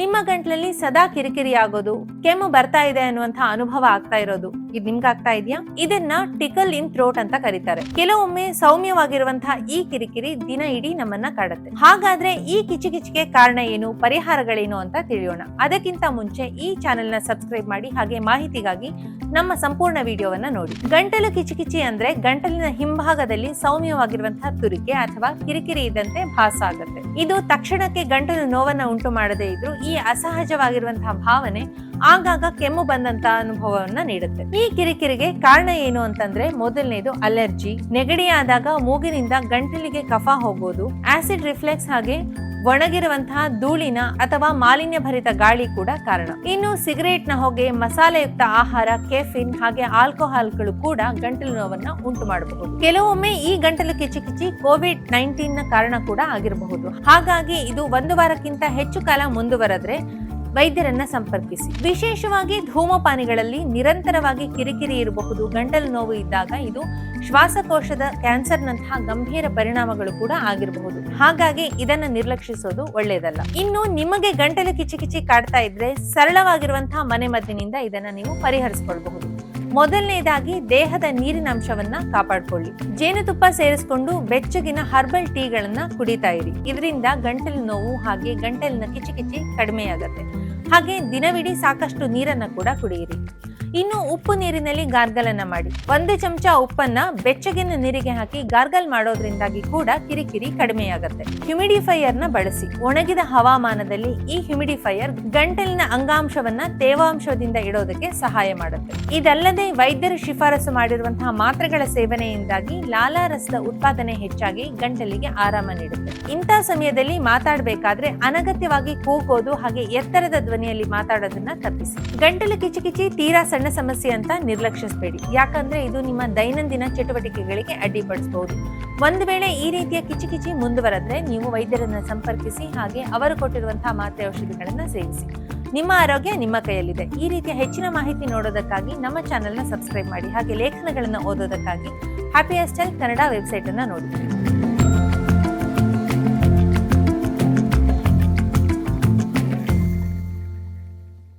ನಿಮ್ಮ ಗಂಟ್ಲಲ್ಲಿ ಸದಾ ಕಿರಿಕಿರಿ ಆಗೋದು, ಕೆಮ್ಮು ಬರ್ತಾ ಇದೆ ಅನ್ನುವಂತ ಅನುಭವ ಆಗ್ತಾ ಇರೋದು. ಇದು ನಿಮ್ಗೆ ಆಗ್ತಾ ಇದೆಯಾ? ಇದನ್ನ ಟಿಕಲ್ ಇನ್ ಥ್ರೋಟ್ ಅಂತ ಕರೀತಾರೆ. ಕೆಲವೊಮ್ಮೆ ಸೌಮ್ಯವಾಗಿರುವಂತಹ ಈ ಕಿರಿಕಿರಿ ದಿನ ಇಡೀ ನಮ್ಮನ್ನ ಕಾಡುತ್ತೆ. ಹಾಗಾದ್ರೆ ಈ ಕಿಚಿಕಿಚಿಗೆ ಕಾರಣ ಏನು, ಪರಿಹಾರಗಳೇನು ಅಂತ ತಿಳಿಯೋಣ. ಅದಕ್ಕಿಂತ ಮುಂಚೆ ಈ ಚಾನೆಲ್ನ ಸಬ್ಸ್ಕ್ರೈಬ್ ಮಾಡಿ, ಹಾಗೆ ಮಾಹಿತಿಗಾಗಿ ನಮ್ಮ ಸಂಪೂರ್ಣ ವಿಡಿಯೋವನ್ನ ನೋಡಿ. ಗಂಟಲು ಕಿಚಿಕಿಚಿ ಅಂದ್ರೆ ಗಂಟಲಿನ ಹಿಂಭಾಗದಲ್ಲಿ ಸೌಮ್ಯವಾಗಿರುವಂತಹ ತುರಿಕೆ ಅಥವಾ ಕಿರಿಕಿರಿ ಇದ್ದಂತೆ ಭಾಸ ಆಗುತ್ತೆ. ಇದು ತಕ್ಷಣಕ್ಕೆ ಗಂಟಲು ನೋವನ್ನ ಉಂಟು ಮಾಡದೇ ಇದ್ರೂ ಈ ಅಸಹಜವಾಗಿರುವಂತಹ ಭಾವನೆ ಆಗಾಗ ಕೆಮ್ಮು ಬಂದಂತ ಅನುಭವವನ್ನ ನೀಡುತ್ತೆ. ಈ ಕಿರಿಕಿರಿಗೆ ಕಾರಣ ಏನು ಅಂತಂದ್ರೆ ಮೊದಲನೇದು ಅಲರ್ಜಿ ನೆಗಡಿ ಆದಾಗ ಮೂಗಿನಿಂದ ಗಂಟಲಿಗೆ ಕಫ ಹೋಗೋದು, ಆಸಿಡ್ ರಿಫ್ಲೆಕ್ಸ್ ಹಾಗೆ ಒಣಗಿರುವಂತಹ ಧೂಳಿನ ಅಥವಾ ಮಾಲಿನ್ಯ ಭರಿತ ಗಾಳಿ ಕೂಡ ಕಾರಣ. ಇನ್ನು ಸಿಗರೇಟ್ನ ಹೊಗೆ, ಮಸಾಲೆಯುಕ್ತ ಆಹಾರ, ಕೆಫಿನ್ ಹಾಗೆ ಆಲ್ಕೋಹಾಲ್ಗಳು ಕೂಡ ಗಂಟಲು ನೋವನ್ನ ಉಂಟು ಮಾಡಬಹುದು. ಕೆಲವೊಮ್ಮೆ ಈ ಗಂಟಲು ಕಿಚಿಕಿಚಿ ಕೋವಿಡ್ ನೈನ್ಟೀನ್ನ ಕಾರಣ ಕೂಡ ಆಗಿರಬಹುದು. ಹಾಗಾಗಿ ಇದು ಒಂದು ವಾರಕ್ಕಿಂತ ಹೆಚ್ಚು ಕಾಲ ಮುಂದುವರೆದ್ರೆ ವೈದ್ಯರನ್ನ ಸಂಪರ್ಕಿಸಿ. ವಿಶೇಷವಾಗಿ ಧೂಮಪಾನಿಗಳಲ್ಲಿ ನಿರಂತರವಾಗಿ ಕಿರಿಕಿರಿ ಇರಬಹುದು, ಗಂಟಲು ನೋವು ಇದ್ದಾಗ ಇದು ಶ್ವಾಸಕೋಶದ ಕ್ಯಾನ್ಸರ್ನಂತಹ ಗಂಭೀರ ಪರಿಣಾಮಗಳು ಕೂಡ ಆಗಿರಬಹುದು. ಹಾಗಾಗಿ ಇದನ್ನು ನಿರ್ಲಕ್ಷಿಸೋದು ಒಳ್ಳೆಯದಲ್ಲ ಇನ್ನು ನಿಮಗೆ ಗಂಟಲು ಕಿಚಿಕಿಚಿ ಕಾಡ್ತಾ ಇದ್ರೆ ಸರಳವಾಗಿರುವಂತಹ ಮನೆಮದ್ದಿನಿಂದ ಇದನ್ನ ನೀವು ಪರಿಹರಿಸಿಕೊಳ್ಳಬಹುದು ಮೊದಲನೇದಾಗಿ ದೇಹದ ನೀರಿನ ಅಂಶವನ್ನ ಕಾಪಾಡಿಕೊಳ್ಳಿ. ಜೇನುತುಪ್ಪ ಸೇರಿಸಿಕೊಂಡು ಬೆಚ್ಚಗಿನ ಹರ್ಬಲ್ ಟೀಗಳನ್ನ ಕುಡಿತಾ ಇರಿ. ಇದರಿಂದ ಗಂಟಲು ನೋವು ಹಾಗೆ ಗಂಟಲಿನ ಕಿಚಿಕಿಚಿ ಕಡಿಮೆಯಾಗತ್ತೆ. ಹಾಗೆ ದಿನವಿಡೀ ಸಾಕಷ್ಟು ನೀರನ್ನ ಕೂಡ ಕುಡಿಯಿರಿ. ಇನ್ನು ಉಪ್ಪು ನೀರಿನಲ್ಲಿ ಗಾರ್ಗಲನ್ನ ಮಾಡಿ. ಒಂದು ಚಮಚ ಉಪ್ಪನ್ನ ಬೆಚ್ಚಗಿನ ನೀರಿಗೆ ಹಾಕಿ ಗಾರ್ಗಲ್ ಮಾಡೋದ್ರಿಂದಾಗಿ ಕೂಡ ಕಿರಿಕಿರಿ ಕಡಿಮೆಯಾಗುತ್ತೆ. ಹ್ಯುಮಿಡಿಫೈಯರ್ನ ಬಳಸಿ. ಒಣಗಿದ ಹವಾಮಾನದಲ್ಲಿ ಈ ಹ್ಯುಮಿಡಿಫೈಯರ್ ಗಂಟಲಿನ ಅಂಗಾಂಶವನ್ನ ತೇವಾಂಶದಿಂದ ಇಡೋದಕ್ಕೆ ಸಹಾಯ ಮಾಡುತ್ತೆ. ಇದಲ್ಲದೆ ವೈದ್ಯರು ಶಿಫಾರಸು ಮಾಡಿರುವಂತಹ ಮಾತ್ರೆಗಳ ಸೇವನೆಯಿಂದಾಗಿ ಲಾಲಾರಸದ ಉತ್ಪಾದನೆ ಹೆಚ್ಚಾಗಿ ಗಂಟಲಿಗೆ ಆರಾಮ ನೀಡುತ್ತೆ. ಇಂಥ ಸಮಯದಲ್ಲಿ ಮಾತಾಡಬೇಕಾದ್ರೆ ಅನಗತ್ಯವಾಗಿ ಕೂಗೋದು ಹಾಗೆ ಎತ್ತರದ ಧ್ವನಿಯಲ್ಲಿ ಮಾತಾಡೋದನ್ನ ತಪ್ಪಿಸಿ. ಗಂಟಲು ಕಿಚಿಕಿಚಿ ತೀರಾ ಸಮಸ್ಯೆ ಅಂತ ನಿರ್ಲಕ್ಷಿಸಬೇಡಿ. ಯಾಕಂದ್ರೆ ಇದು ನಿಮ್ಮ ದೈನಂದಿನ ಚಟುವಟಿಕೆಗಳಿಗೆ ಅಡ್ಡಿಪಡಿಸಬಹುದು ಒಂದು ವೇಳೆ ಈ ರೀತಿಯ ಕಿಚಿ ಮುಂದುವರೆದ್ರೆ ನೀವು ವೈದ್ಯರನ್ನ ಸಂಪರ್ಕಿಸಿ ಹಾಗೆ ಅವರು ಕೊಟ್ಟಿರುವಂತಹ ಮಾತ್ರೆ ಔಷಧಿಗಳನ್ನ ಸೇವಿಸಿ. ನಿಮ್ಮ ಆರೋಗ್ಯ ನಿಮ್ಮ ಕೈಯಲ್ಲಿದೆ. ಈ ರೀತಿಯ ಹೆಚ್ಚಿನ ಮಾಹಿತಿ ನೋಡೋದಕ್ಕಾಗಿ ನಮ್ಮ ಚಾನೆಲ್ನ ಸಬ್ಸ್ಕ್ರೈಬ್ ಮಾಡಿ, ಹಾಗೆ ಲೇಖನಗಳನ್ನು ಓದೋದಕ್ಕಾಗಿ ಹ್ಯಾಪಿ ಹೆಲ್ತ್ ಕನ್ನಡ ವೆಬ್ಸೈಟ್ ಅನ್ನ ನೋಡಿ